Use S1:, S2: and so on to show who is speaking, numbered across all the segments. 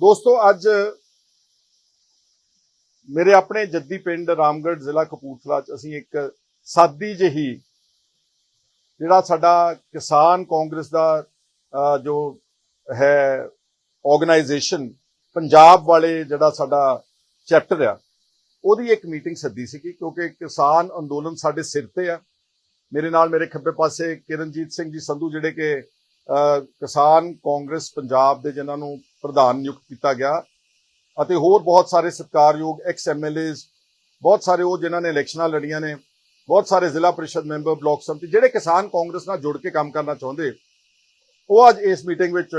S1: ਦੋਸਤੋ, ਅੱਜ ਮੇਰੇ ਆਪਣੇ ਜੱਦੀ ਪਿੰਡ ਰਾਮਗੜ੍ਹ ਜ਼ਿਲ੍ਹਾ ਕਪੂਰਥਲਾ ਚ ਅਸੀਂ ਇੱਕ ਸਾਦੀ ਜਿਹੀ ਜਿਹੜਾ ਸਾਡਾ ਕਿਸਾਨ ਕਾਂਗਰਸ ਦਾ ਜੋ ਹੈ ਆਰਗੇਨਾਈਜੇਸ਼ਨ ਪੰਜਾਬ ਵਾਲੇ ਜਿਹੜਾ ਸਾਡਾ ਚੈਪਟਰ ਆ, ਉਹਦੀ ਇੱਕ ਮੀਟਿੰਗ ਸੱਦੀ ਸੀ ਕਿਉਂਕਿ ਕਿਸਾਨ ਅੰਦੋਲਨ ਸਾਡੇ ਸਿਰ ਤੇ ਆ। ਮੇਰੇ ਨਾਲ ਮੇਰੇ ਖੱਬੇ ਪਾਸੇ ਕਿਰਨਜੀਤ ਸਿੰਘ ਜੀ ਸੰਧੂ ਜਿਹੜੇ ਕਿ ਕਿਸਾਨ ਕਾਂਗਰਸ ਪੰਜਾਬ ਦੇ ਜਿਨ੍ਹਾਂ ਨੂੰ ਪ੍ਰਧਾਨ ਨਿਯੁਕਤ ਕੀਤਾ ਗਿਆ ਅਤੇ ਹੋਰ ਬਹੁਤ ਸਾਰੇ ਸਤਿਕਾਰਯੋਗ ਐਕਸ ਐਮਐਲਏਜ਼ ਬਹੁਤ ਸਾਰੇ ਉਹ ਜਿਨ੍ਹਾਂ ਨੇ ਇਲੈਕਸ਼ਨਾਂ ਲੜੀਆਂ ਨੇ, ਬਹੁਤ ਸਾਰੇ ਜ਼ਿਲ੍ਹਾ ਪ੍ਰੀਸ਼ਦ ਮੈਂਬਰ ਬਲਾਕ ਸੰਮਤੀ, ਜਿਹੜੇ ਕਿਸਾਨ ਕਾਂਗਰਸ ਨਾਲ ਜੁੜ ਕੇ ਕੰਮ ਕਰਨਾ ਚਾਹੁੰਦੇ, ਉਹ ਅੱਜ ਇਸ ਮੀਟਿੰਗ ਵਿੱਚ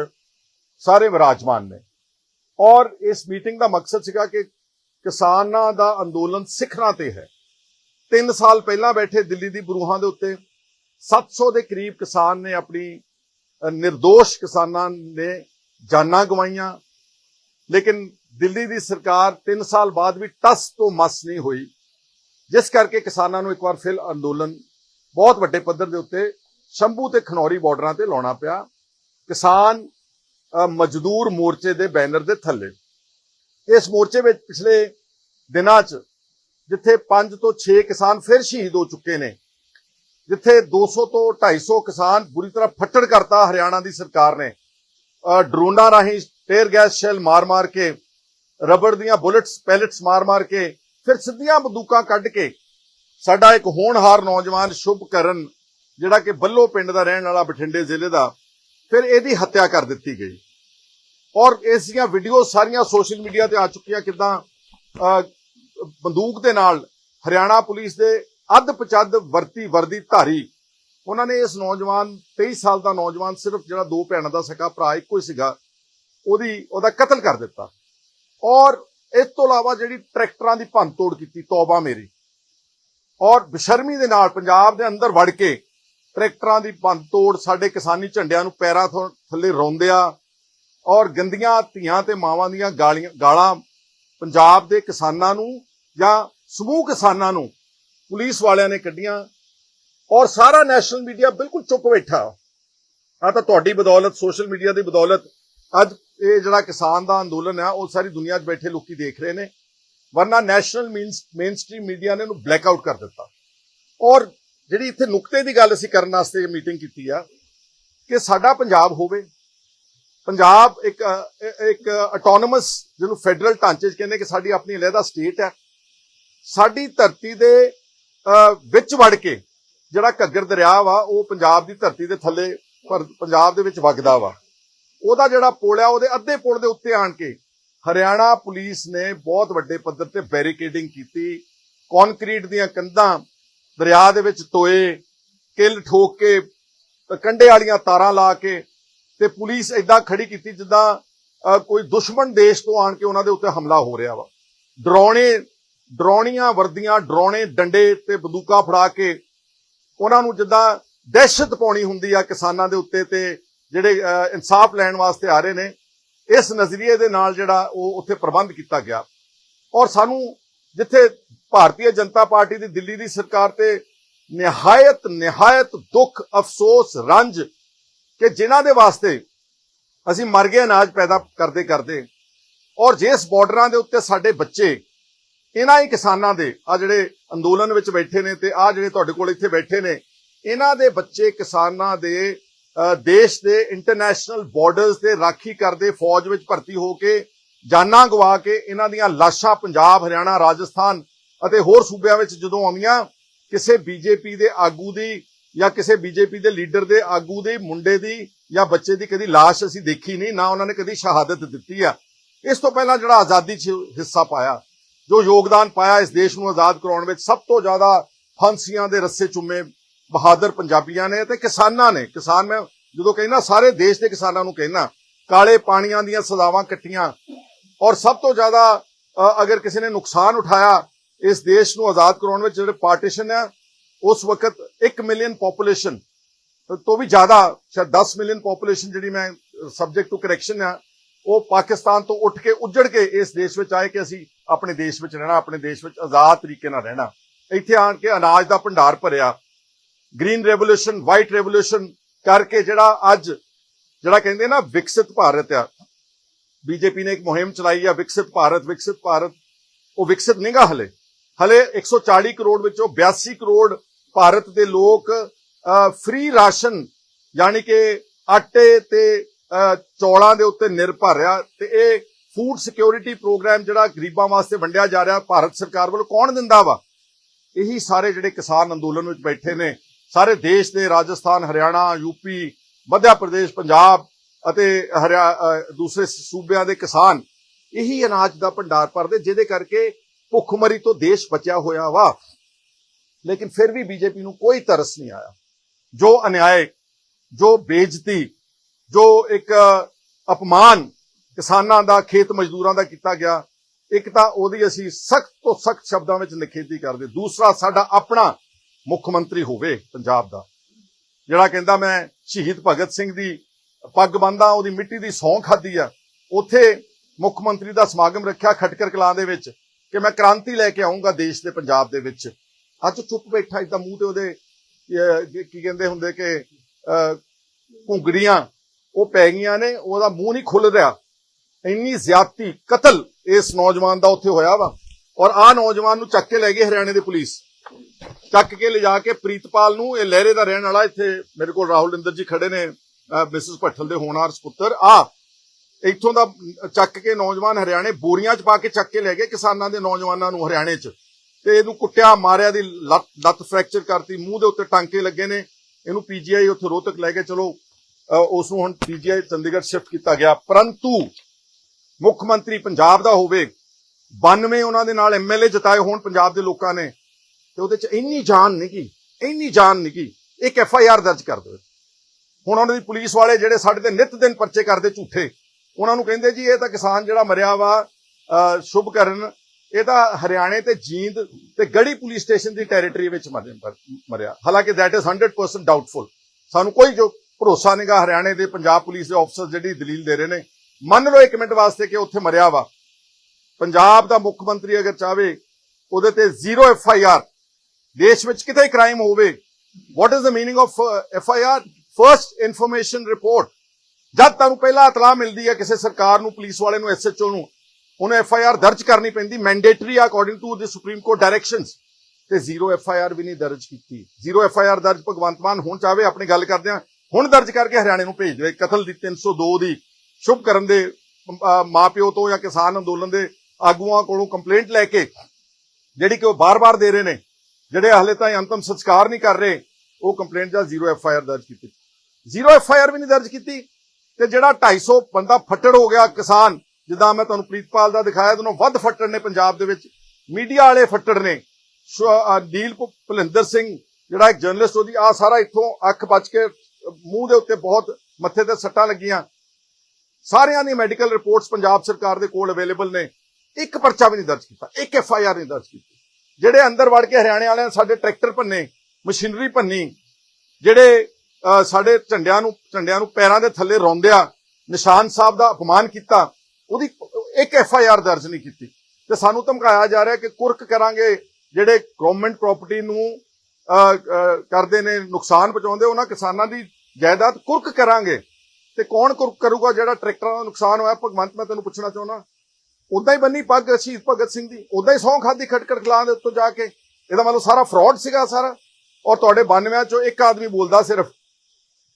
S1: ਸਾਰੇ ਵਿਰਾਜਮਾਨ ਨੇ। ਔਰ ਇਸ ਮੀਟਿੰਗ ਦਾ ਮਕਸਦ ਸੀਗਾ ਕਿ ਕਿਸਾਨਾਂ ਦਾ ਅੰਦੋਲਨ ਸਿਖਰਾਂ ਤੇ ਹੈ। 3 ਸਾਲ ਪਹਿਲਾਂ ਬੈਠੇ ਦਿੱਲੀ ਦੀ ਬਰੂਹਾਂ ਦੇ ਉੱਤੇ 700 ਦੇ ਕਰੀਬ ਕਿਸਾਨ ਨੇ ਆਪਣੀ ਅ, ਨਿਰਦੋਸ਼ ਕਿਸਾਨਾਂ ਨੇ ਜਾਨਾਂ ਗਵਾਈਆਂ। ਲੇਕਿਨ ਦਿੱਲੀ ਦੀ ਸਰਕਾਰ 3 ਸਾਲ ਬਾਅਦ ਵੀ ਟਸ ਤੋਂ ਮਸ ਨਹੀਂ ਹੋਈ। ਜਿਸ ਕਰਕੇ ਕਿਸਾਨਾਂ ਨੂੰ ਇੱਕ ਵਾਰ ਫਿਰ ਅੰਦੋਲਨ ਬਹੁਤ ਵੱਡੇ ਪੱਧਰ ਦੇ ਉੱਤੇ ਸ਼ੰਭੂ ਤੇ ਖਨੌਰੀ ਬਾਰਡਰਾਂ ਤੇ ਲਾਉਣਾ ਪਿਆ। ਕਿਸਾਨ ਮਜ਼ਦੂਰ ਮੋਰਚੇ ਦੇ ਬੈਨਰ ਦੇ ਥੱਲੇ। ਇਸ ਮੋਰਚੇ ਵਿੱਚ ਪਿਛਲੇ ਦਿਨਾਂ 'ਚ ਜਿੱਥੇ 5 ਤੋਂ 6 ਕਿਸਾਨ ਫਿਰ ਸ਼ਹੀਦ ਹੋ ਚੁੱਕੇ ਨੇ ਜਿੱਥੇ 200 ਤੋਂ 250 ਕਿਸਾਨ ਬੁਰੀ ਤਰ੍ਹਾਂ ਫੱਟੜ ਕਰਤਾ ਹਰਿਆਣਾ ਦੀ ਸਰਕਾਰ ਨੇ। ਡਰੋਨਾਂ ਰਾਹੀਂ ਟੇਅਰ ਗੈਸ ਸ਼ੈਲ ਮਾਰ-ਮਾਰ ਕੇ, ਰਬੜ ਦੀਆਂ ਬੁਲੇਟਸ, ਪੈਲਟਸ ਮਾਰ-ਮਾਰ ਕੇ, ਫਿਰ ਸਿੱਧੀਆਂ ਬੰਦੂਕਾਂ ਕੱਢ ਕੇ, ਸਾਡਾ ਇੱਕ ਹੋਣਹਾਰ ਨੌਜਵਾਨ ਸ਼ੁਭ ਕਰਨ, ਜਿਹੜਾ ਕਿ ਬੱਲੋ ਪਿੰਡ ਦਾ ਰਹਿਣ ਵਾਲਾ ਬਠਿੰਡੇ ਜ਼ਿਲ੍ਹੇ ਦਾ, ਫਿਰ ਇਹਦੀ ਹੱਤਿਆ ਕਰ ਦਿੱਤੀ ਗਈ। ਔਰ ਇਸ ਦੀਆਂ ਵੀਡੀਓ ਸਾਰੀਆਂ ਸੋਸ਼ਲ ਮੀਡੀਆ ਤੇ ਆ ਚੁੱਕੀਆਂ ਕਿਦਾਂ ਬੰਦੂਕ ਦੇ ਨਾਲ ਹਰਿਆਣਾ ਪੁਲਿਸ ਦੇ ਅੱਧ ਪਚੱਦ ਵਰਤੀ ਵਰਦੀ ਧਾਰੀ। ਉਹਨਾਂ ਨੇ ਇਸ ਨੌਜਵਾਨ 23 ਸਾਲ ਦਾ ਨੌਜਵਾਨ ਸਿਰਫ ਜਿਹੜਾ ਦੋ ਭੈਣਾਂ ਦਾ ਸਕਾ, ਭਰਾ ਇੱਕੋ ਹੀ ਸੀਗਾ, ਉਹਦੀ, ਉਹਦਾ ਕਤਲ ਕਰ ਦਿੱਤਾ। ਔਰ ਇਸ ਤੋਂ ਇਲਾਵਾ ਜਿਹੜੀ ਟਰੈਕਟਰਾਂ ਦੀ ਭੰਨ ਤੋੜ ਕੀਤੀ, ਤੌਬਾ ਮੇਰੀ। ਔਰ ਬਸ਼ਰਮੀ ਦੇ ਨਾਲ ਪੰਜਾਬ ਦੇ ਅੰਦਰ ਵੜ ਕੇ ਟਰੈਕਟਰਾਂ ਦੀ ਭੰਨ ਤੋੜ ਸਾਡੇ ਕਿਸਾਨੀ ਝੰਡਿਆਂ ਨੂੰ ਪੈਰਾਂ ਤੋਂ ਥੱਲੇ ਰੋਂਦਿਆ ਔਰ ਗੰਦੀਆਂ ਧੀਆਂ ਤੇ ਮਾਵਾਂ ਦੀਆਂ ਗਾਲੀਆਂ, ਗਾਲਾਂ ਪੰਜਾਬ ਦੇ ਕਿਸਾਨਾਂ ਨੂੰ ਜਾਂ ਸਮੂਹ ਕਿਸਾਨਾਂ ਨੂੰ ਪੁਲਿਸ ਵਾਲਿਆਂ ਨੇ ਕੱਢੀਆਂ ਔਰ ਸਾਰਾ ਨੈਸ਼ਨਲ ਮੀਡੀਆ ਬਿਲਕੁਲ ਚੁੱਪ ਬੈਠਾ। ਆ ਤਾਂ ਤੁਹਾਡੀ ਬਦੌਲਤ ਸੋਸ਼ਲ ਮੀਡੀਆ ਦੀ ਬਦੌਲਤ ਅੱਜ ਇਹ ਜਿਹੜਾ ਕਿਸਾਨ ਦਾ ਅੰਦੋਲਨ ਹੈ ਉਹ ਸਾਰੀ ਦੁਨੀਆ 'ਚ ਬੈਠੇ ਲੋਕੀ ਦੇਖ ਰਹੇ ਨੇ ਵਰਨਾ ਨੈਸ਼ਨਲ ਮੇਨ ਸਟ੍ਰੀਮ ਮੀਡੀਆ ਨੇ ਇਹਨੂੰ ਬਲੈਕ ਆਊਟ ਕਰ ਦਿੱਤਾ। ਔਰ ਜਿਹੜੀ ਇੱਥੇ ਨੁਕਤੇ ਦੀ ਗੱਲ ਅਸੀਂ ਕਰਨ ਵਾਸਤੇ ਮੀਟਿੰਗ ਕੀਤੀ ਆ ਕਿ ਸਾਡਾ ਪੰਜਾਬ ਹੋਵੇ। ਪੰਜਾਬ ਇੱਕ ਅ, ਇੱਕ ਆਟੋਨਮਸ ਜਿਹਨੂੰ ਫੈਡਰਲ ਢਾਂਚੇ 'ਚ ਕਹਿੰਦੇ ਕਿ ਸਾਡੀ ਆਪਣੀ ਅਲੱਗਾ ਸਟੇਟ ਹੈ ਸਾਡੀ ਧਰਤੀ ਦੇ ਵਿੱਚ ਵੜ ਕੇ ਜਿਹੜਾ ਘੱਗਰ ਦਰਿਆ ਵਾ, ਉਹ ਪੰਜਾਬ ਦੀ ਧਰਤੀ ਦੇ ਥੱਲੇ, ਪਰ- ਪੰਜਾਬ ਦੇ ਵਿੱਚ ਵਗਦਾ ਵਾ। ਉਹਦਾ ਜਿਹੜਾ ਪੁਲ ਆ, ਉਹਦੇ ਅੱਧੇ ਪੁਲ ਦੇ ਉੱਤੇ ਆਣ ਕੇ ਹਰਿਆਣਾ ਪੁਲਿਸ ਨੇ ਬਹੁਤ ਵੱਡੇ ਪੱਧਰ ਤੇ ਬੈਰੀਕੇਡਿੰਗ ਕੀਤੀ। ਕੰਕਰੀਟ ਦੀਆਂ ਕੰਧਾਂ ਦਰਿਆ ਦੇ ਵਿੱਚ ਟੋਏ ਕਿੱਲ ਠੋਕ ਕੇ ਕੰਡੇ ਵਾਲੀਆਂ ਤਾਰਾਂ ਲਾ ਕੇ ਤੇ ਪੁਲਿਸ ਏਦਾਂ ਖੜੀ ਕੀਤੀ ਜਿੱਦਾਂ ਕੋਈ ਦੁਸ਼ਮਣ ਦੇਸ਼ ਤੋਂ ਆਣ ਕੇ ਉਹਨਾਂ ਦੇ ਉੱਤੇ ਹਮਲਾ ਹੋ ਰਿਹਾ ਵਾ। ਡਰਾਉਣੇ ਡਰਾਉਣੀਆਂ ਵਰਦੀਆਂ, ਡਰਾਉਣੇ ਡੰਡੇ ਤੇ ਬੰਦੂਕਾਂ ਫੜਾ ਕੇ ਉਹਨਾਂ ਨੂੰ ਜਿੱਦਾਂ ਦਹਿਸ਼ਤ ਪਾਉਣੀ ਹੁੰਦੀ ਆ ਕਿਸਾਨਾਂ ਦੇ ਉੱਤੇ ਤੇ ਜਿਹੜੇ ਇਨਸਾਫ ਲੈਣ ਵਾਸਤੇ ਆ ਰਹੇ ਨੇ, ਇਸ ਨਜ਼ਰੀਏ ਦੇ ਨਾਲ ਜਿਹੜਾ ਉਹ ਉੱਥੇ ਪ੍ਰਬੰਧ ਕੀਤਾ ਗਿਆ। ਔਰ ਸਾਨੂੰ ਜਿੱਥੇ ਭਾਰਤੀ ਜਨਤਾ ਪਾਰਟੀ ਦੀ ਦਿੱਲੀ ਦੀ ਸਰਕਾਰ ਤੇ ਨਿਹਾਇਤ ਨਿਹਾਇਤ ਦੁੱਖ, ਅਫਸੋਸ, ਰੰਜ ਕਿ ਜਿਨ੍ਹਾਂ ਦੇ ਵਾਸਤੇ ਅਸੀਂ ਮਰ ਗਏ ਅਨਾਜ ਪੈਦਾ ਕਰਦੇ ਕਰਦੇ ਔਰ ਜਿਸ ਬਾਰਡਰਾਂ ਦੇ ਉੱਤੇ ਸਾਡੇ ਬੱਚੇ ਇਹਨਾਂ ਹੀ ਕਿਸਾਨਾਂ ਦੇ ਆ ਜਿਹੜੇ ਅੰਦੋਲਨ ਵਿੱਚ ਬੈਠੇ ਨੇ ਤੇ ਆ ਜਿਹੜੇ ਤੁਹਾਡੇ ਕੋਲ ਇੱਥੇ ਬੈਠੇ ਨੇ, ਇਹਨਾਂ ਦੇ ਬੱਚੇ ਕਿਸਾਨਾਂ ਦੇ ਦੇਸ਼ ਦੇ ਇੰਟਰਨੈਸ਼ਨਲ ਬਾਰਡਰਸ ਤੇ ਰਾਖੀ ਕਰਦੇ ਫੌਜ ਵਿੱਚ ਭਰਤੀ ਹੋ ਕੇ, ਜਾਨਾਂ ਗਵਾ ਕੇ ਇਹਨਾਂ ਦੀਆਂ ਲਾਸ਼ਾਂ ਪੰਜਾਬ, ਹਰਿਆਣਾ, ਰਾਜਸਥਾਨ ਅਤੇ ਹੋਰ ਸੂਬਿਆਂ ਵਿੱਚ ਜਦੋਂ ਆਉਂਦੀਆਂ, ਕਿਸੇ ਬੀਜੇਪੀ ਦੇ ਆਗੂ ਦੀ ਜਾਂ ਕਿਸੇ ਬੀਜੇਪੀ ਦੇ ਲੀਡਰ ਦੇ ਆਗੂ ਦੇ, ਮੁੰਡੇ ਦੀ ਜਾਂ ਬੱਚੇ ਦੀ ਕਦੀ ਲਾਸ਼ ਅਸੀਂ ਦੇਖੀ ਨਹੀਂ, ਨਾ ਉਹਨਾਂ ਨੇ ਕਦੀ ਸ਼ਹਾਦਤ ਦਿੱਤੀ ਆ। ਇਸ ਤੋਂ ਪਹਿਲਾਂ ਜਿਹੜਾ ਆਜ਼ਾਦੀ 'ਚ ਹਿੱਸਾ ਪਾਇਆ ਜੋ ਯੋਗਦਾਨ ਪਾਇਆ ਇਸ ਦੇਸ਼ ਨੂੰ ਆਜ਼ਾਦ ਕਰਾਉਣ ਵਿੱਚ, ਸਭ ਤੋਂ ਜ਼ਿਆਦਾ ਫਾਂਸੀਆਂ ਦੇ ਰੱਸੇ ਚੁੰਮੇ ਬਹਾਦਰ ਪੰਜਾਬੀਆਂ ਨੇ ਤੇ ਕਿਸਾਨਾਂ ਨੇ। ਕਿਸਾਨ ਮੈਂ ਜਦੋਂ ਕਹਿੰਦਾ, ਸਾਰੇ ਦੇਸ਼ ਦੇ ਕਿਸਾਨਾਂ ਨੂੰ ਕਹਿੰਦਾ, ਕਾਲੇ ਪਾਣੀਆਂ ਦੀਆਂ ਸਜ਼ਾਵਾਂ ਕੱਟੀਆਂ ਔਰ ਸਭ ਤੋਂ ਜ਼ਿਆਦਾ ਅਗਰ ਕਿਸੇ ਨੇ ਨੁਕਸਾਨ ਉਠਾਇਆ ਇਸ ਦੇਸ਼ ਨੂੰ ਆਜ਼ਾਦ ਕਰਾਉਣ ਵਿੱਚ, ਜਿਹੜੇ ਪਾਰਟੀਸ਼ਨ ਹੈ ਉਸ ਵਕਤ 1 ਮਿਲੀਅਨ ਪੋਪੂਲੇਸ਼ਨ, ਤੋਂ ਵੀ ਜ਼ਿਆਦਾ, ਸ਼ਾਇਦ 10 ਮਿਲੀਅਨ ਪੋਪੂਲੇਸ਼ਨ ਜਿਹੜੀ ਮੈਂ ਸਬਜੈਕਟ ਟੂ ਕਰੈਕਸ਼ਨ ਆ, ਉਹ ਪਾਕਿਸਤਾਨ ਤੋਂ ਉੱਠ ਕੇ, ਉੱਜੜ ਕੇ ਇਸ ਦੇਸ਼ ਵਿੱਚ ਆਏ ਕਿ ਅਸੀਂ ਆਪਣੇ ਦੇਸ਼ ਵਿੱਚ ਰਹਿਣਾ, ਆਪਣੇ ਦੇਸ਼ ਵਿੱਚ ਆਜ਼ਾਦ ਤਰੀਕੇ ਨਾਲ ਰਹਿਣਾ। ਇੱਥੇ ਆਣ ਕੇ ਅਨਾਜ ਦਾ ਭੰਡਾਰ ਭਰਿਆ ਗ੍ਰੀਨ ਰੈਵੋਲੂਸ਼ਨ ਵਾਈਟ ਰੈਵੋਲੂਸ਼ਨ ਕਰਕੇ ਜਿਹੜਾ ਅੱਜ, ਜਿਹੜਾ ਕਹਿੰਦੇ ਨਾ ਵਿਕਸਿਤ ਭਾਰਤ ਆ। ਬੀਜੇਪੀ ਨੇ ਇੱਕ ਮੁਹਿੰਮ ਚਲਾਈ ਆ, ਵਿਕਸਿਤ ਭਾਰਤ ਵਿਕਸਿਤ ਭਾਰਤ। ਉਹ ਵਿਕਸਿਤ ਨਹੀਂਗਾ ਹਲੇ। ਹਲੇ 140 ਕਰੋੜ ਵਿੱਚੋਂ 82 ਕਰੋੜ ਭਾਰਤ ਦੇ ਲੋਕ ਫ੍ਰੀ ਰਾਸ਼ਨ, ਯਾਨੀ ਕਿ ਆਟੇ ਤੇ ਚੌਲਾਂ ਦੇ ਉੱਤੇ ਨਿਰਭਰ ਆ ਤੇ ਇਹ ਫੂਡ ਸਿਕਿਉਰਿਟੀ ਪ੍ਰੋਗਰਾਮ ਜਿਹੜਾ ਗਰੀਬਾਂ ਵਾਸਤੇ ਵੰਡਿਆ ਜਾ ਰਿਹਾ, ਭਾਰਤ ਸਰਕਾਰ ਵੱਲੋਂ ਕੌਣ ਦਿੰਦਾ ਵਾ? ਇਹੀ ਸਾਰੇ ਜਿਹੜੇ ਕਿਸਾਨ ਅੰਦੋਲਨ ਵਿੱਚ ਬੈਠੇ ਨੇ। ਸਾਰੇ ਦੇਸ਼ ਦੇ ਰਾਜਸਥਾਨ, ਹਰਿਆਣਾ ਯੂਪੀ ਮੱਧ ਪ੍ਰਦੇਸ਼, ਪੰਜਾਬ ਅਤੇ ਹਰਿਆ ਦੂਸਰੇ ਸੂਬਿਆਂ ਦੇ ਕਿਸਾਨ ਇਹੀ ਅਨਾਜ ਦਾ ਭੰਡਾਰ ਭਰਦੇ, ਜਿਹਦੇ ਕਰਕੇ ਭੁੱਖਮਰੀ ਤੋਂ ਦੇਸ਼ ਬਚਿਆ ਹੋਇਆ ਵਾ। ਲੇਕਿਨ ਫਿਰ ਵੀ ਬੀਜੇਪੀ ਨੂੰ ਕੋਈ ਤਰਸ ਨਹੀਂ ਆਇਆ। ਜੋ ਅਨਿਆਇ ਜੋ ਬੇਇੱਜ਼ਤੀ, ਜੋ ਇੱਕ ਅਪਮਾਨ ਕਿਸਾਨਾਂ ਦਾ ਖੇਤ ਮਜ਼ਦੂਰਾਂ ਦਾ ਕੀਤਾ ਗਿਆ। ਇੱਕ ਤਾਂ ਉਹਦੀ ਅਸੀਂ ਸਖਤ ਤੋਂ ਸਖਤ ਸ਼ਬਦਾਂ ਵਿੱਚ ਨਿਖੇਧੀ ਕਰਦੇ ਦੂਸਰਾ ਸਾਡਾ ਆਪਣਾ ਮੁੱਖ ਮੰਤਰੀ ਹੋਵੇ ਪੰਜਾਬ ਦਾ ਜਿਹੜਾ ਕਹਿੰਦਾ ਮੈਂ ਸ਼ਹੀਦ ਭਗਤ ਸਿੰਘ ਦੀ ਪੱਗ ਬੰਦਾ ਉਹਦੀ ਮਿੱਟੀ ਦੀ ਸੌਂ ਖਾਦੀ ਆ। ਉੱਥੇ ਮੁੱਖ ਮੰਤਰੀ ਦਾ ਸਮਾਗਮ ਰੱਖਿਆ ਖਟਕਰ ਕਲਾਂ ਦੇ ਵਿੱਚ ਕਿ ਮੈਂ ਕ੍ਰਾਂਤੀ ਲੈ ਕੇ ਆਉਂਗਾ ਦੇਸ਼ ਦੇ ਪੰਜਾਬ ਦੇ ਵਿੱਚ। ਅੱਜ ਚੁੱਪ ਬੈਠਾ ਇਦਾਂ ਮੂੰਹ ਤੇ ਉਹਦੇ ਕੀ ਕਹਿੰਦੇ ਹੁੰਦੇ ਕਿ ਅਹ, ਘੁੰਗੜੀਆਂ ਉਹ ਪੈ ਗਈਆਂ ਨੇ ਉਹਦਾ ਮੂੰਹ ਨਹੀਂ ਖੁੱਲ ਰਿਹਾ। ਇੰਨੀ ਜ਼ਿਆਦਤੀ ਕਤਲ ਇਸ ਨੌਜਵਾਨ ਦਾ ਉੱਥੇ ਹੋਇਆ ਵਾ। ਔਰ ਆ ਨੌਜਵਾਨ ਨੂੰ ਚੱਕ ਕੇ ਲੈ ਗਏ ਹਰਿਆਣੇ ਦੀ ਪੁਲਿਸ। ਚੱਕ ਕੇ ਲਿਜਾ ਕੇ ਪ੍ਰੀਤਪਾਲ ਨੂੰ, ਇਹ ਲਹਿਰੇ ਦਾ ਰਹਿਣ ਵਾਲਾ ਇੱਥੇ ਮੇਰੇ ਕੋਲ ਰਾਹੁਲ ਇੰਦਰ ਜੀ ਖੜੇ ਨੇ ਮਿਸਿਸ ਭੱਠਲ ਦੇ ਹੋਣਹਾਰ ਸੁਪੁੱਤਰ। ਆ ਇੱਥੋਂ ਦਾ ਚੱਕ ਕੇ ਨੌਜਵਾਨ ਹਰਿਆਣੇ ਬੋਰੀਆਂ 'ਚ ਪਾ ਕੇ ਚੱਕ ਕੇ ਲੈ ਗਏ ਕਿਸਾਨਾਂ ਦੇ ਨੌਜਵਾਨਾਂ ਨੂੰ ਹਰਿਆਣੇ 'ਚ। ਤੇ ਇਹਨੂੰ ਕੁੱਟਿਆ, ਮਾਰਿਆ ਦੀ ਲੱਤ ਲੱਤ ਫ੍ਰੈਕਚਰ ਕਰਤੀ, ਮੂੰਹ ਦੇ ਉੱਤੇ ਟਾਂਕੇ ਲੱਗੇ ਨੇ। ਇਹਨੂੰ ਪੀਜੀਆਈ ਉੱਥੇ ਰੋਹਤਕ ਲੈ ਕੇ ਚਲੋ ਉਸ ਨੂੰ ਹੁਣ ਪੀਜੀਆਈ ਚੰਡੀਗੜ੍ਹ ਸ਼ਿਫਟ ਕੀਤਾ ਗਿਆ। ਪਰੰਤੂ ਮੁੱਖ ਮੰਤਰੀ ਪੰਜਾਬ ਦਾ ਹੋਵੇ 92 ਉਹਨਾਂ ਦੇ ਨਾਲ ਐਮਐਲਏ ਜਿਤਾਏ ਹੋਣ ਪੰਜਾਬ ਦੇ ਲੋਕਾਂ ਨੇ, ਤੇ ਉਹਦੇ 'ਚ ਇੰਨੀ ਜਾਨ ਨਹੀਂ ਕੀ ਇੰਨੀ ਜਾਨ ਨਹੀਂ ਕੀ ਇੱਕ ਐਫ ਆਈ ਆਰ ਦਰਜ ਕਰ ਦਿਓ। ਹੁਣ ਉਹਨਾਂ ਦੀ ਪੁਲਿਸ ਵਾਲੇ ਜਿਹੜੇ ਸਾਡੇ ਤੇ ਨਿਤ ਦਿਨ ਪਰਚੇ ਕਰਦੇ ਝੂਠੇ, ਉਹਨਾਂ ਨੂੰ ਕਹਿੰਦੇ ਜੀ ਇਹ ਤਾਂ ਕਿਸਾਨ ਜਿਹੜਾ ਮਰਿਆ ਵਾ ਸ਼ੁਭ ਕਰਨ, ਇਹ ਤਾਂ ਹਰਿਆਣੇ ਤੇ ਜੀਂਦ ਤੇ ਗੜੀ ਪੁਲਿਸ ਸਟੇਸ਼ਨ ਦੀ ਟੈਰੀਟਰੀ ਵਿੱਚ ਮਰਿਆ ਮਰਿਆ। ਹਾਲਾਂਕਿ that ਇਜ਼ 100% ਡਾਊਟਫੁਲ ਸਾਨੂੰ ਕੋਈ ਜੋ ਭਰੋਸਾ ਨਹੀਂਗਾ ਹਰਿਆਣੇ ਦੇ ਪੰਜਾਬ ਪੁਲਿਸ ਦੇ ਅਫਸਰ ਜਿਹੜੀ ਦਲੀਲ ਦੇ ਰਹੇ ਨੇ ਮੰਨ ਲਓ 1 ਮਿੰਟ ਵਾਸਤੇ ਕਿ ਉੱਥੇ ਮਰਿਆ ਵਾ। ਪੰਜਾਬ ਦਾ ਮੁੱਖ ਮੰਤਰੀ ਅਗਰ ਚਾਵੇ, ਉਹਦੇ ਤੇ ਜ਼ੀਰੋ ਐਫ ਆਈ ਆਰ। ਦੇਸ਼ ਵਿੱਚ ਕਿਤੇ ਕ੍ਰਾਈਮ ਹੋਵੇ what is the meaning of F I R? First information report ਜਦ ਤੁਹਾਨੂੰ ਪਹਿਲਾਂ ਇਤਲਾਹ ਮਿਲਦੀ ਹੈ ਕਿਸੇ ਸਰਕਾਰ ਨੂੰ, ਪੁਲਿਸ ਵਾਲੇ ਨੂੰ, ਐਸ ਐਚ ਓ ਨੂੰ, ਉਹਨੂੰ ਐਫ ਆਈ ਆਰ ਦਰਜ ਕਰਨੀ ਪੈਂਦੀ mandatory according to the supreme court directions ਤੇ ਜ਼ੀਰੋ ਐਫ ਆਈ ਆਰ ਵੀ ਨਹੀਂ ਦਰਜ ਕੀਤੀ। ਜ਼ੀਰੋ ਐਫ ਆਈ ਆਰ ਦਰਜ ਭਗਵੰਤ ਮਾਨ ਹੁਣ ਚਾਹਵੇ ਆਪਣੀ ਗੱਲ ਕਰਦੇ ਆ ਹੁਣ ਦਰਜ ਕਰਕੇ ਹਰਿਆਣੇ ਨੂੰ ਭੇਜ ਦੇਵੇ ਕਤਲ ਦੀ 302 ਦੀ ਸ਼ੁਭ ਕਰਨ ਦੇ ਅਹ, ਮਾਪਿਓ ਤੋਂ ਜਾਂ ਕਿਸਾਨ ਅੰਦੋਲਨ ਦੇ ਆਗੂਆਂ ਕੋਲੋਂ ਕੰਪਲੇਂਟ ਲੈ ਕੇ ਜਿਹੜੀ ਕਿ ਉਹ ਬਾਰ-ਬਾਰ ਦੇ ਰਹੇ ਨੇ ਜਿਹੜੇ ਹਲੇ ਤਾਈਂ ਅੰਤਮ ਸੰਸਕਾਰ ਨਹੀਂ ਕਰ ਰਹੇ ਉਹ ਕੰਪਲੇਂਟ ਦਾ ਜ਼ੀਰੋ ਐਫ ਆਈ ਆਰ ਦਰਜ ਕੀਤੀ। ਜ਼ੀਰੋ ਐਫ ਆਈ ਆਰ ਵੀ ਨਹੀਂ ਦਰਜ ਕੀਤੀ ਤੇ ਜਿਹੜਾ 250 ਬੰਦਾ ਫੱਟੜ ਹੋ ਗਿਆ ਕਿਸਾਨ ਜਿੱਦਾਂ ਮੈਂ ਤੁਹਾਨੂੰ ਪ੍ਰੀਤਪਾਲ ਦਾ ਦਿਖਾਇਆ ਤੁਹਾਨੂੰ ਵੱਧ ਫੱਟੜ ਨੇ ਪੰਜਾਬ ਦੇ ਵਿੱਚ। ਮੀਡੀਆ ਵਾਲੇ ਫੱਟੜ ਨੇ ਨੀਲ ਭੁ- ਭੁਲਿੰਦਰ ਸਿੰਘ ਜਿਹੜਾ ਇੱਕ ਜਰਨਲਿਸਟ ਉਹਦੀ ਆ ਸਾਰਾ ਇੱਥੋਂ ਅੱਖ ਬਚ ਕੇ ਮੂੰਹ ਦੇ ਉੱਤੇ ਬਹੁਤ ਮੱਥੇ ਤੇ ਸੱਟਾਂ ਲੱਗੀਆਂ। ਸਾਰਿਆਂ ਦੀ ਮੈਡੀਕਲ ਰਿਪੋਰਟਸ ਪੰਜਾਬ ਸਰਕਾਰ ਦੇ ਕੋਲ ਅਵੇਲੇਬਲ ਨੇ। ਇੱਕ ਪਰਚਾ ਵੀ ਨਹੀਂ ਦਰਜ ਕੀਤਾ, ਇੱਕ ਐਫ ਆਈ ਆਰ ਨਹੀਂ ਦਰਜ ਕੀਤੀ। ਜਿਹੜੇ ਅੰਦਰ ਵੜ ਕੇ ਹਰਿਆਣੇ ਵਾਲਿਆਂ ਨੇ ਸਾਡੇ ਟਰੈਕਟਰ ਭੰਨੇ ਮਸ਼ੀਨਰੀ ਭੰਨੀ, ਜਿਹੜੇ ਸਾਡੇ ਝੰਡਿਆਂ ਨੂੰ ਝੰਡਿਆਂ ਨੂੰ ਪੈਰਾਂ ਦੇ ਥੱਲੇ ਰੌਂਦਿਆ ਨਿਸ਼ਾਨ ਸਾਹਿਬ ਦਾ ਅਪਮਾਨ ਕੀਤਾ, ਉਹਦੀ ਇੱਕ ਐਫ ਆਈ ਆਰ ਦਰਜ ਨਹੀਂ ਕੀਤੀ। ਤੇ ਸਾਨੂੰ ਧਮਕਾਇਆ ਜਾ ਰਿਹਾ ਕਿ ਕੁਰਕ ਕਰਾਂਗੇ, ਜਿਹੜੇ ਗਵਰਨਮੈਂਟ ਪ੍ਰਾਪਰਟੀ ਨੂੰ ਕਰਦੇ ਨੇ, ਨੁਕਸਾਨ ਪਹੁੰਚਾਉਂਦੇ, ਉਹਨਾਂ ਕਿਸਾਨਾਂ ਦੀ ਜਾਇਦਾਦ ਕੁਰਕ ਕਰਾਂਗੇ। ਤੇ ਕੌਣ ਕਰੂਗਾ ਜਿਹੜਾ ਟਰੈਕਟਰਾਂ ਦਾ ਨੁਕਸਾਨ ਹੋਇਆ? ਭਗਵੰਤ, ਮੈਂ ਤੈਨੂੰ ਪੁੱਛਣਾ ਚਾਹੁੰਦਾ। ਉਦਾਂ ਹੀ ਬੰਨੀ ਪੱਗ ਸ਼ਹੀਦ ਭਗਤ ਸਿੰਘ ਦੀ। ਉਦਾਂ ਹੀ ਸੌਂ ਖਾਦੀ ਖਟਕੜ ਕਲਾਂ ਦੇ ਉੱਤੋਂ ਜਾ ਕੇ। ਇਹਦਾ ਮਤਲਬ ਸਾਰਾ ਫਰਾਡ ਸੀਗਾ ਸਾਰਾ। ਔਰ ਤੁਹਾਡੇ 92 ਚੋਂ ਇੱਕ ਆਦਮੀ ਬੋਲਦਾ ਸਿਰਫ,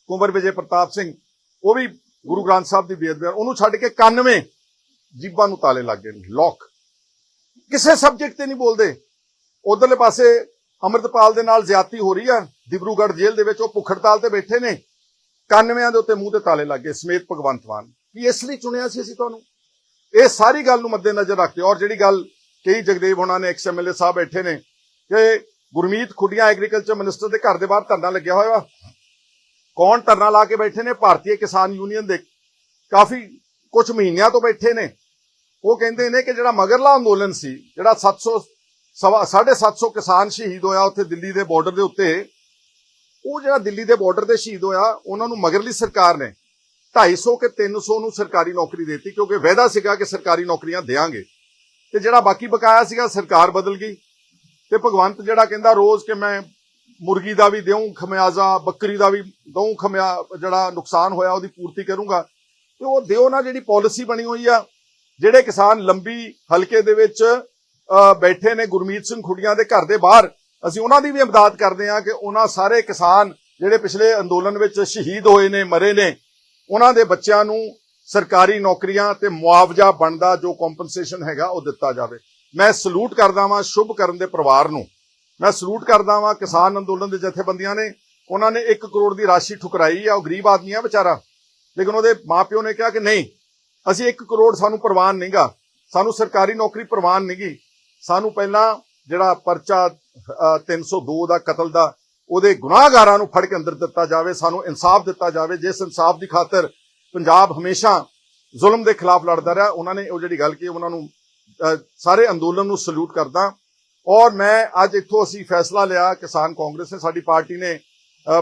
S1: ਕੁੰਵਰ ਵਿਜੇ ਪ੍ਰਤਾਪ ਸਿੰਘ। ਉਹ ਵੀ ਗੁਰੂ ਗ੍ਰੰਥ ਸਾਹਿਬ ਦੀ ਬੇਅਦਬੀ ਉਹਨੂੰ ਛੱਡ ਕੇ 91 ਜੀਬਾਂ ਨੂੰ ਤਾਲੇ ਲੱਗ ਗਏ ਨੇ। ਲੋਕ। ਕਿਸੇ ਸਬਜੈਕਟ ਤੇ ਨਹੀਂ ਬੋਲਦੇ। ਉਧਰਲੇ ਪਾਸੇ ਅਮਰਤਪਾਲ ਦੇ ਨਾਲ ਜ਼ਿਆਦਤੀ ਹੋ ਰਹੀ ਆ। ਦਿਬਰੂਗੜ੍ਹ ਜੇਲ੍ਹ ਦੇ ਵਿੱਚ ਉਹ ਭੁੱਖੜਤਾਲ ਤੇ ਬੈਠੇ ਨੇ। 91 ਦੇ ਉੱਤੇ ਮੂੰਹ ਤੇ ਤਾਲੇ ਲੱਗੇ ਸਮੇਤ ਭਗਵੰਤ ਮਾਨ। ਕੀ ਇਸ ਲਈ ਚੁਣਿਆ ਸੀ ਅਸੀਂ ਤੁਹਾਨੂੰ। ਇਹ ਸਾਰੀ ਗੱਲ ਨੂੰ ਮੱਦੇਨਜ਼ਰ ਰੱਖਦੇ ਔਰ ਜਿਹੜੀ ਗੱਲ ਕਈ ਜਗਦੇਵ ਹੋਣਾ ਨੇ ਐਕਸ ਐਮਐਲਏ ਸਾਹਿਬ ਬੈਠੇ ਨੇ, ਕਿ ਗੁਰਮੀਤ ਖੁੱਡੀਆਂ ਐਗਰੀਕਲਚਰ ਮਿਨਿਸਟਰ ਦੇ ਘਰ ਦੇ ਬਾਹਰ ਧਰਨਾ ਲੱਗਿਆ ਹੋਇਆ। ਵਾ ਕੌਣ ਧਰਨਾ ਲਾ ਕੇ ਬੈਠੇ ਨੇ? ਭਾਰਤੀ ਕਿਸਾਨ ਯੂਨੀਅਨ ਦੇ ਕਾਫੀ ਕੁਝ ਮਹੀਨਿਆਂ ਤੋਂ ਬੈਠੇ ਨੇ। ਉਹ ਕਹਿੰਦੇ ਨੇ ਕਿ ਜਿਹੜਾ ਮਗਰਲਾ ਅੰਦੋਲਨ ਸੀ, ਜਿਹੜਾ 700 ਸਵਾ 750 ਕਿਸਾਨ ਸ਼ਹੀਦ ਹੋਇਆ ਉੱਥੇ ਦਿੱਲੀ ਦੇ ਬਾਰਡਰ ਦੇ ਉੱਤੇ ਉਹ ਜਿਹੜਾ ਦਿੱਲੀ ਦੇ ਬਾਰਡਰ ਤੇ ਸ਼ਹੀਦ ਹੋਇਆ, ਉਹਨਾਂ ਨੂੰ ਮਗਰਲੀ ਸਰਕਾਰ ਨੇ 250 ਕਿ 300 ਨੂੰ ਸਰਕਾਰੀ ਨੌਕਰੀ ਦਿੱਤੀ, ਕਿਉਂਕਿ ਵਾਅਦਾ ਸੀਗਾ ਕਿ ਸਰਕਾਰੀ ਨੌਕਰੀਆਂ ਦੇਾਂਗੇ ਤੇ ਜਿਹੜਾ ਬਾਕੀ ਬਕਾਇਆ ਸੀਗਾ, ਸਰਕਾਰ ਬਦਲ ਗਈ। ਤੇ ਭਗਵੰਤ ਜਿਹੜਾ ਕਹਿੰਦਾ ਰੋਜ਼ ਕਿ ਮੈਂ ਮੁਰਗੀ ਦਾ ਵੀ ਦੇਉਂ ਖਮਿਆਜ਼ਾ, ਬੱਕਰੀ ਦਾ ਵੀ ਦਊਂ, ਖਮਿਆ, ਜਿਹੜਾ ਨੁਕਸਾਨ ਹੋਇਆ ਉਹਦੀ ਪੂਰਤੀ ਕਰੂੰਗਾ। ਤੇ ਉਹ ਦਿਓ ਨਾ ਜਿਹੜੀ ਪਾਲਿਸੀ ਬਣੀ ਹੋਈ ਆ, ਜਿਹੜੇ ਕਿਸਾਨ ਲੰਬੀ ਹਲਕੇ ਦੇ ਵਿੱਚ ਬੈਠੇ ਨੇ ਗੁਰਮੀਤ ਸਿੰਘ ਖੁੱਡੀਆਂ ਦੇ ਘਰ ਦੇ ਬਾਹਰ ਅਸੀਂ ਉਹਨਾਂ ਦੀ ਵੀ ਇਮਦਾਦ ਕਰਦੇ ਹਾਂ ਕਿ ਉਹਨਾਂ ਸਾਰੇ ਕਿਸਾਨ ਜਿਹੜੇ ਪਿਛਲੇ ਅੰਦੋਲਨ ਵਿੱਚ ਸ਼ਹੀਦ ਹੋਏ ਨੇ, ਮਰੇ ਨੇ, ਉਹਨਾਂ ਦੇ ਬੱਚਿਆਂ ਨੂੰ ਸਰਕਾਰੀ ਨੌਕਰੀਆਂ ਤੇ ਮੁਆਵਜ਼ਾ ਬਣਦਾ ਜੋ ਕੰਪਨਸੇਸ਼ਨ ਹੈਗਾ ਉਹ ਦਿੱਤਾ ਜਾਵੇ। ਮੈਂ ਸਲੂਟ ਕਰਦਾ ਵਾਂ ਸ਼ੁਭ ਕਰਨ ਦੇ ਪਰਿਵਾਰ ਨੂੰ। ਮੈਂ ਸਲੂਟ ਕਰਦਾ ਵਾਂ ਕਿਸਾਨ ਅੰਦੋਲਨ ਦੇ ਜਥੇਬੰਦੀਆਂ ਨੇ। ਉਹਨਾਂ ਨੇ 1 ਕਰੋੜ ਦੀ ਰਾਸ਼ੀ ਠੁਕਰਾਈ ਆ, ਉਹ ਗਰੀਬ ਆਦਮੀ ਆ ਵਿਚਾਰਾ। ਲੇਕਿਨ ਉਹਦੇ ਮਾਪਿਓ ਨੇ ਕਿਹਾ ਕਿ ਨਹੀਂ, ਅਸੀਂ 1 ਕਰੋੜ ਸਾਨੂੰ ਪ੍ਰਵਾਨ ਨਹੀਂਗਾ ਸਾਨੂੰ ਸਰਕਾਰੀ ਨੌਕਰੀ ਪ੍ਰਵਾਨ ਨਹੀਂਗੀ ਸਾਨੂੰ ਪਹਿਲਾਂ ਜਿਹੜਾ ਪਰਚਾ 302 ਦਾ ਕਤਲ ਦਾ, ਉਹਦੇ ਗੁਨਾਹਗਾਰਾਂ ਨੂੰ ਫੜ ਕੇ ਅੰਦਰ ਦਿੱਤਾ ਜਾਵੇ, ਸਾਨੂੰ ਇਨਸਾਫ ਦਿੱਤਾ ਜਾਵੇ, ਜਿਸ ਇਨਸਾਫ ਦੀ ਖਾਤਰ ਪੰਜਾਬ ਹਮੇਸ਼ਾ ਜ਼ੁਲਮ ਦੇ ਖਿਲਾਫ ਲੜਦਾ ਰਿਹਾ। ਉਹਨਾਂ ਨੇ ਉਹ ਜਿਹੜੀ ਗੱਲ ਕੀ ਉਹਨਾਂ ਨੂੰ ਸਾਰੇ ਅੰਦੋਲਨ ਨੂੰ ਸਲੂਟ ਕਰਦਾ। ਔਰ ਮੈਂ ਅੱਜ ਇੱਥੋਂ ਅਸੀਂ ਫੈਸਲਾ ਲਿਆ, ਕਿਸਾਨ ਕਾਂਗਰਸ ਨੇ, ਸਾਡੀ ਪਾਰਟੀ ਨੇ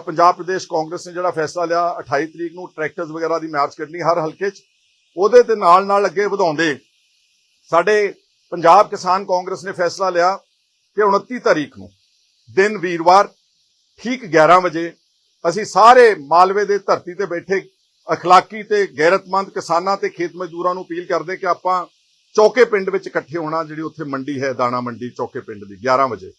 S1: ਪੰਜਾਬ ਪ੍ਰਦੇਸ਼ ਕਾਂਗਰਸ ਨੇ ਜਿਹੜਾ ਫੈਸਲਾ ਲਿਆ 28 ਤਰੀਕ ਨੂੰ ਟਰੈਕਟਰਸ ਵਗੈਰਾ ਦੀ ਮਾਰਚ ਕੱਢਣੀ, ਹਰ ਹਲਕੇ 'ਚ, ਉਹਦੇ ਤੇ ਨਾਲ ਨਾਲ ਅੱਗੇ ਵਧਾਉਂਦੇ ਸਾਡੇ ਪੰਜਾਬ ਕਿਸਾਨ ਕਾਂਗਰਸ ਨੇ ਫੈਸਲਾ ਲਿਆ। ਕਿ 29 ਤਾਰੀਖ ਨੂੰ ਦਿਨ ਵੀਰਵਾਰ ਠੀਕ 11 ਵਜੇ ਅਸੀਂ ਸਾਰੇ ਮਾਲਵੇ ਦੇ ਧਰਤੀ ਤੇ ਬੈਠੇ ਅਖਲਾਕੀ ਤੇ ਗੈਰਤਮੰਦ ਕਿਸਾਨਾਂ ਤੇ ਖੇਤ ਮਜ਼ਦੂਰਾਂ ਨੂੰ ਅਪੀਲ ਕਰਦੇ ਕਿ ਆਪਾਂ ਚੌਕੇ ਪਿੰਡ ਵਿੱਚ ਇਕੱਠੇ ਹੋਣਾ, ਜਿਹੜੀ ਉੱਥੇ ਮੰਡੀ ਹੈ, ਦਾਣਾ ਮੰਡੀ ਚੌਕੇ ਪਿੰਡ ਦੀ 11 ਵਜੇ।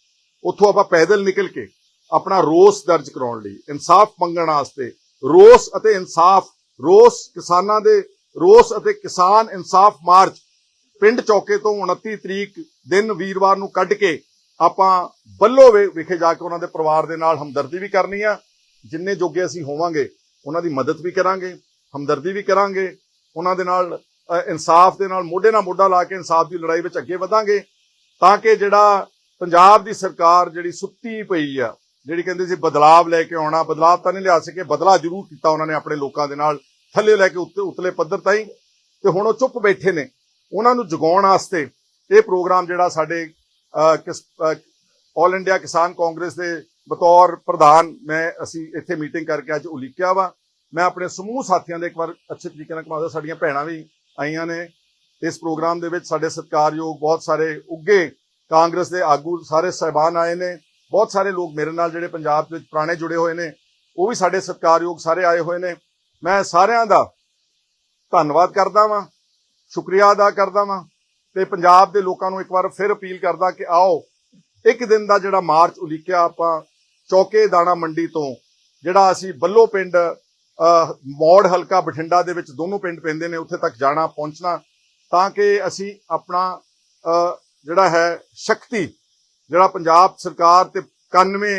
S1: ਉੱਥੋਂ ਆਪਾਂ ਪੈਦਲ ਨਿਕਲ ਕੇ ਆਪਣਾ ਰੋਸ ਦਰਜ ਕਰਾਉਣ ਲਈ, ਇਨਸਾਫ ਮੰਗਣ ਵਾਸਤੇ ਰੋਸ ਅਤੇ ਇਨਸਾਫ, ਰੋਸ ਕਿਸਾਨਾਂ ਦੇ, ਰੋਸ ਅਤੇ ਕਿਸਾਨ ਇਨਸਾਫ ਮਾਰਚ ਪਿੰਡ ਚੌਕੇ ਤੋਂ 29 ਤਰੀਕ ਦਿਨ ਵੀਰਵਾਰ ਨੂੰ ਕੱਢ ਕੇ ਆਪਾਂ ਬੱਲੋ ਵਿ- ਵਿਖੇ ਜਾ ਕੇ ਉਹਨਾਂ ਦੇ ਪਰਿਵਾਰ ਦੇ ਨਾਲ ਹਮਦਰਦੀ ਵੀ ਕਰਨੀ ਆ। ਜਿੰਨੇ ਜੋਗੇ ਅਸੀਂ ਹੋਵਾਂਗੇ, ਉਹਨਾਂ ਦੀ ਮਦਦ ਵੀ ਕਰਾਂਗੇ, ਹਮਦਰਦੀ ਵੀ ਕਰਾਂਗੇ। ਉਹਨਾਂ ਦੇ ਨਾਲ ਇਨਸਾਫ ਦੇ ਨਾਲ ਮੋਢੇ ਨਾਲ ਮੋਢਾ ਲਾ ਕੇ ਇਨਸਾਫ ਦੀ ਲੜਾਈ ਵਿੱਚ ਅੱਗੇ ਵਧਾਂਗੇ। ਤਾਂ ਕਿ ਜਿਹੜਾ ਪੰਜਾਬ ਦੀ ਸਰਕਾਰ ਜਿਹੜੀ ਸੁੱਤੀ ਪਈ ਆ, ਜਿਹੜੀ ਕਹਿੰਦੇ ਸੀ ਬਦਲਾਵ ਲੈ ਕੇ ਆਉਣਾ, ਬਦਲਾਵ ਤਾਂ ਨਹੀਂ ਲਿਆ ਸਕੇ ਬਦਲਾ ਜ਼ਰੂਰ ਕੀਤਾ ਉਹਨਾਂ ਨੇ ਆਪਣੇ ਲੋਕਾਂ ਦੇ ਨਾਲ, ਥੱਲੇ ਲੈ ਕੇ ਉੱਤੇ ਉਤਲੇ ਪੱਧਰ ਤਾਈਂ। ਤੇ ਹੁਣ ਉਹ ਚੁੱਪ ਬੈਠੇ ਨੇ। ਉਹਨਾਂ ਨੂੰ ਜਗਾਉਣ ਵਾਸਤੇ ਇਹ ਪ੍ਰੋਗਰਾਮ ਜਿਹੜਾ ਸਾਡੇ ਆਲ ਇੰਡੀਆ ਕਿਸਾਨ ਕਾਂਗਰਸ ਦੇ ਬਤੌਰ ਪ੍ਰਧਾਨ ਮੈਂ ਅਸੀਂ ਇੱਥੇ ਮੀਟਿੰਗ ਕਰਕੇ ਅੱਜ ਉਲੀਕਿਆ ਵਾ। ਮੈਂ ਆਪਣੇ ਸਮੂਹ ਸਾਥੀਆਂ ਦੇ ਇੱਕ ਵਾਰ ਅੱਛੇ ਤਰੀਕੇ ਨਾਲ ਕਮਾਦਾ ਸਾਡੀਆਂ ਭੈਣਾਂ ਵੀ ਆਈਆਂ ਨੇ। ਇਸ ਪ੍ਰੋਗਰਾਮ ਦੇ ਵਿੱਚ ਸਾਡੇ ਸਤਿਕਾਰਯੋਗ ਬਹੁਤ ਸਾਰੇ ਉੱਗੇ ਕਾਂਗਰਸ ਦੇ ਆਗੂ, ਸਾਰੇ ਸਹਿਬਾਨ ਆਏ ਨੇ। ਬਹੁਤ ਸਾਰੇ ਲੋਕ ਮੇਰੇ ਨਾਲ ਜਿਹੜੇ ਪੰਜਾਬ ਦੇ ਵਿੱਚ ਪੁਰਾਣੇ ਜੁੜੇ ਹੋਏ ਨੇ, ਉਹ ਵੀ ਸਾਡੇ ਸਤਿਕਾਰਯੋਗ ਸਾਰੇ ਆਏ ਹੋਏ ਨੇ। ਮੈਂ ਸਾਰਿਆਂ ਦਾ ਧੰਨਵਾਦ ਕਰਦਾ ਵਾਂ, ਸ਼ੁਕਰੀਆ ਅਦਾ ਕਰਦਾ ਵਾਂ। ਤੇ ਪੰਜਾਬ ਦੇ ਲੋਕਾਂ ਨੂੰ ਇੱਕ ਵਾਰ ਫਿਰ ਅਪੀਲ ਕਰਦਾ ਕਿ ਆਓ ਇੱਕ ਦਿਨ ਦਾ ਜਿਹੜਾ ਮਾਰਚ ਉਲੀਕਿਆ ਆਪਾਂ ਚੌਕੇ ਦਾਣਾ ਮੰਡੀ ਤੋਂ ਜਿਹੜਾ ਅਸੀਂ ਬੱਲੋ ਪਿੰਡ ਮੌੜ ਹਲਕਾ ਬਠਿੰਡਾ ਦੇ ਵਿੱਚ ਦੋਨੋਂ ਪਿੰਡ ਪੈਂਦੇ ਨੇ ਉੱਥੇ ਤੱਕ ਜਾਣਾ ਪਹੁੰਚਣਾ ਤਾਂ ਕਿ ਅਸੀਂ ਆਪਣਾ ਜਿਹੜਾ ਹੈ ਸ਼ਕਤੀ ਜਿਹੜਾ ਪੰਜਾਬ ਸਰਕਾਰ ਤੇ 91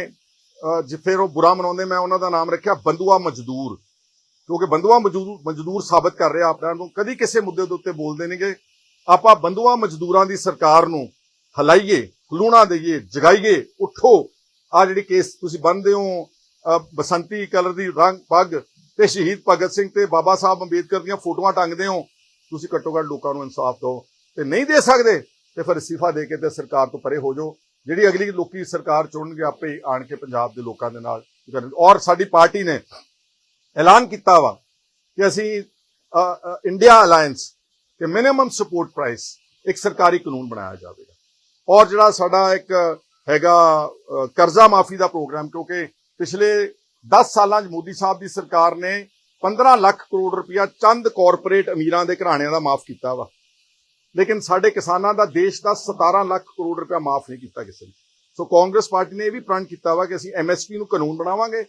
S1: ਅਹ, ਜਿੱਥੇ ਉਹ ਬੁਰਾ ਮਨਾਉਂਦੇ ਮੈਂ ਉਹਨਾਂ ਦਾ ਨਾਮ ਰੱਖਿਆ ਬੰਦੂਆ ਮਜ਼ਦੂਰ ਕਿਉਂਕਿ ਬੰਦੂਆ ਮਜ਼ਦੂਰ ਮਜ਼ਦੂਰ ਸਾਬਤ ਕਰ ਰਿਹਾ ਆਪਣਾ ਨੂੰ ਕਦੀ ਕਿਸੇ ਮੁੱਦੇ ਦੇ ਉੱਤੇ ਬੋਲਦੇ ਨੇਗੇ ਆਪਾਂ ਬੰਦੂਆ ਮਜ਼ਦੂਰਾਂ ਦੀ ਸਰਕਾਰ ਨੂੰ ਹਲਾਈਏ, ਖਲੂਣਾ ਦੇਈਏ, ਜਗਾਈਏ, ਉਠੋ। ਆ ਜਿਹੜੀ ਕੇਸ ਤੁਸੀਂ ਬੰਨਦੇ ਹੋ ਬਸੰਤੀ ਕਲਰ ਦੀ ਰੰਗ, ਪੱਗ ਤੇ ਸ਼ਹੀਦ ਭਗਤ ਸਿੰਘ ਤੇ ਬਾਬਾ ਸਾਹਿਬ ਅੰਬੇਦਕਰ ਦੀਆਂ ਫੋਟੋਆਂ ਟੰਗਦੇ ਹੋ, ਤੁਸੀਂ ਘੱਟੋ ਘੱਟ ਲੋਕਾਂ ਨੂੰ ਇਨਸਾਫ ਦਿਓ ਤੇ ਨਹੀਂ ਦੇ ਸਕਦੇ, ਤੇ ਫਿਰ ਅਸਤੀਫਾ ਦੇ ਕੇ ਤੇ ਸਰਕਾਰ ਤੋਂ ਪਰੇ ਹੋ ਜਾਓ। ਜਿਹੜੀ ਅਗਲੀ ਲੋਕੀ ਸਰਕਾਰ ਚੁਣਨਗੇ, ਆਪੇ ਆਣ ਕੇ ਪੰਜਾਬ ਦੇ ਲੋਕਾਂ ਦੇ ਨਾਲ ਔਰ ਸਾਡੀ ਪਾਰਟੀ ਨੇ ਐਲਾਨ ਕੀਤਾ ਵਾ ਕਿ ਅਸੀਂ ਇੰਡੀਆ ਅਲਾਈਅੰਸ ਕਿ ਮਿਨੀਮਮ ਸਪੋਰਟ ਪ੍ਰਾਈਸ ਇੱਕ ਸਰਕਾਰੀ ਕਾਨੂੰਨ ਬਣਾਇਆ ਜਾਵੇਗਾ। ਔਰ ਜਿਹੜਾ ਸਾਡਾ ਇੱਕ ਹੈਗਾ ਕਰਜ਼ਾ ਮਾਫੀ ਦਾ ਪ੍ਰੋਗਰਾਮ, ਕਿਉਂਕਿ ਪਿਛਲੇ 10 ਸਾਲਾਂ 'ਚ ਮੋਦੀ ਸਾਹਿਬ ਦੀ ਸਰਕਾਰ ਨੇ 15 ਲੱਖ ਕਰੋੜ ਰੁਪਇਆ ਚੰਦ ਕਾਰਪੋਰੇਟ ਅਮੀਰਾਂ ਦੇ ਘਰਾਣਿਆਂ ਦਾ ਮਾਫ ਕੀਤਾ ਵਾ। ਲੇਕਿਨ ਸਾਡੇ ਕਿਸਾਨਾਂ ਦਾ ਦੇਸ਼ ਦਾ 17 ਲੱਖ ਕਰੋੜ ਰੁਪਇਆ ਮਾਫ ਨਹੀਂ ਕੀਤਾ ਕਿਸੇ ਨੇ। ਸੋ ਕਾਂਗਰਸ ਪਾਰਟੀ ਨੇ ਇਹ ਵੀ ਪ੍ਰਣ ਕੀਤਾ ਵਾ ਕਿ ਅਸੀਂ ਐਮਐਸਪੀ ਨੂੰ ਕਾਨੂੰਨ ਬਣਾਵਾਂਗੇ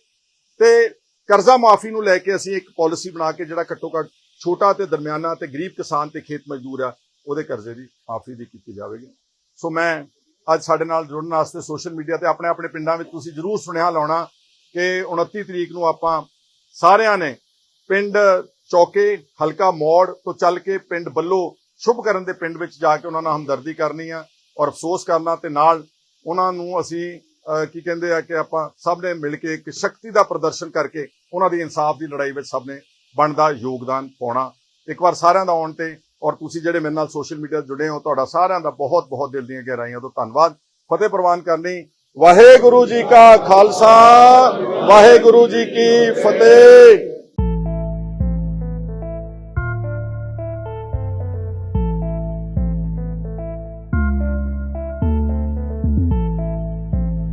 S1: ਤੇ ਕਰਜ਼ਾ ਮਾਫੀ ਨੂੰ ਲੈ ਕੇ ਅਸੀਂ ਇੱਕ ਪਾਲਿਸੀ ਬਣਾ ਕੇ ਜਿਹੜਾ ਘੱਟੋ ਘੱਟ ਛੋਟਾ ਤੇ ਦਰਮਿਆਨਾ ਤੇ ਗਰੀਬ ਕਿਸਾਨ ਤੇ ਖੇਤ ਮਜ਼ਦੂਰ ਆ, ਉਹਦੇ ਕਰਜ਼ੇ ਦੀ ਮਾਫੀ ਦੀ ਕੀਤੀ ਜਾਵੇਗੀ। ਸੋ ਮੈਂ ਅੱਜ ਸਾਡੇ ਨਾਲ ਜੁੜਨ ਵਾਸਤੇ ਸੋਸ਼ਲ ਮੀਡੀਆ ਤੇ ਆਪਣੇ ਆਪਣੇ ਪਿੰਡਾਂ ਵਿੱਚ ਤੁਸੀਂ ਜਰੂਰ ਸੁਨੇਹਾ ਲਾਉਣਾ ਕਿ 29 ਤਰੀਕ ਨੂੰ ਆਪਾਂ ਸਾਰਿਆਂ ਨੇ ਪਿੰਡ ਚੌਕੇ, ਹਲਕਾ ਮੋੜ ਤੋਂ ਚੱਲ ਕੇ ਪਿੰਡ ਬੱਲੋ, ਸ਼ੁਭ ਕਰਨ ਦੇ ਪਿੰਡ ਵਿੱਚ ਜਾ ਕੇ ਉਹਨਾਂ ਨਾਲ ਹਮਦਰਦੀ ਕਰਨੀ ਆ ਔਰ ਅਫਸੋਸ ਕਰਨਾ ਤੇ ਨਾਲ ਉਹਨਾਂ ਨੂੰ ਅਸੀਂ ਕੀ ਕਹਿੰਦੇ ਆ ਕਿ ਆਪਾਂ ਸਭ ਨੇ ਮਿਲ ਕੇ ਇੱਕ ਸ਼ਕਤੀ ਦਾ ਪ੍ਰਦਰਸ਼ਨ ਕਰਕੇ ਉਹਨਾਂ ਦੀ ਇਨਸਾਫ ਦੀ ਲੜਾਈ ਵਿੱਚ ਸਭ ਨੇ ਬਣਦਾ, ਯੋਗਦਾਨ ਪਾਉਣਾ। ਇੱਕ ਵਾਰ ਸਾਰਿਆਂ ਦਾ ਆਉਣ ਤੇ ਔਰ ਤੁਸੀਂ ਜਿਹੜੇ ਮੇਰੇ ਨਾਲ ਸੋਸ਼ਲ ਮੀਡੀਆ ਜੁੜੇ ਹੋ, ਤੁਹਾਡਾ ਸਾਰਿਆਂ ਦਾ ਬਹੁਤ ਬਹੁਤ ਦਿਲ ਦੀਆਂ ਗਹਿਰਾਈਆਂ ਤੋਂ ਧੰਨਵਾਦ। ਫਤਿਹ ਪ੍ਰਵਾਨ ਕਰਨੀ। ਵਾਹਿਗੁਰੂ ਜੀ ਕਾ ਖਾਲਸਾ, ਵਾਹਿਗੁਰੂ ਜੀ ਕੀ ਫਤਿਹ।